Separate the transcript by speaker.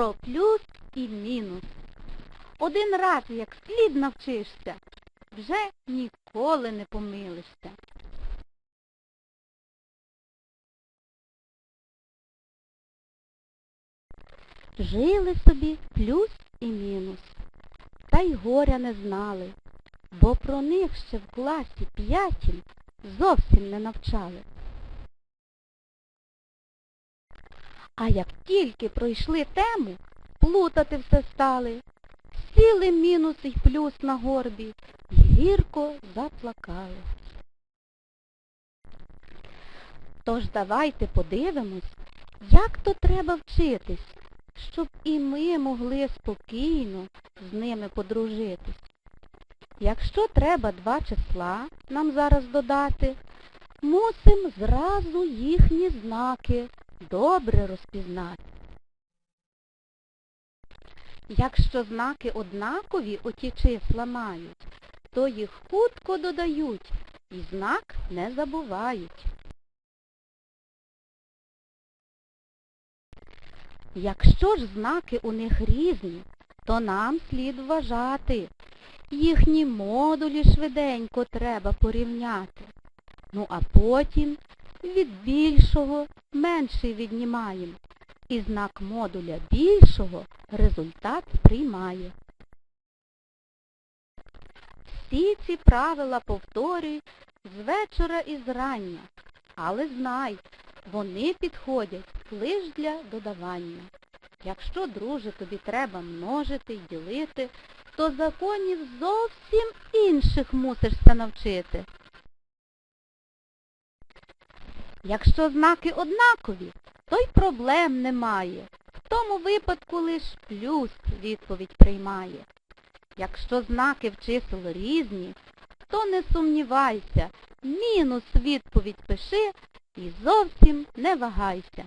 Speaker 1: про плюс і мінус. Один раз, як слід навчишся, вже ніколи не помилишся. Жили собі плюс і мінус, та й горя не знали, бо про них ще в класі п'ятім зовсім не навчали. А як тільки пройшли тему, плутати все стали, сіли мінус і плюс на горбі і гірко заплакали. Тож давайте подивимось, як то треба вчитись, щоб і ми могли спокійно з ними подружитись. Якщо треба два числа нам зараз додати, мусим зразу їхні знаки добре розпізнати. Якщо знаки однакові оті числа мають, то їх хутко додають і знак не забувають. Якщо ж знаки у них різні, то нам слід вважати. Їхні модулі швиденько треба порівняти. Ну а потім від більшого менший віднімаємо. І знак модуля більшого результат приймає. Всі ці правила повторюй з вечора і зрання, але знай, вони підходять лише для додавання. Якщо, друже, тобі треба множити й ділити, то законів зовсім інших мусишся навчити. Якщо знаки однакові, то й проблем немає. В тому випадку лиш плюс відповідь приймає. Якщо знаки в чисел різні, то не сумнівайся, мінус відповідь пиши і зовсім не вагайся.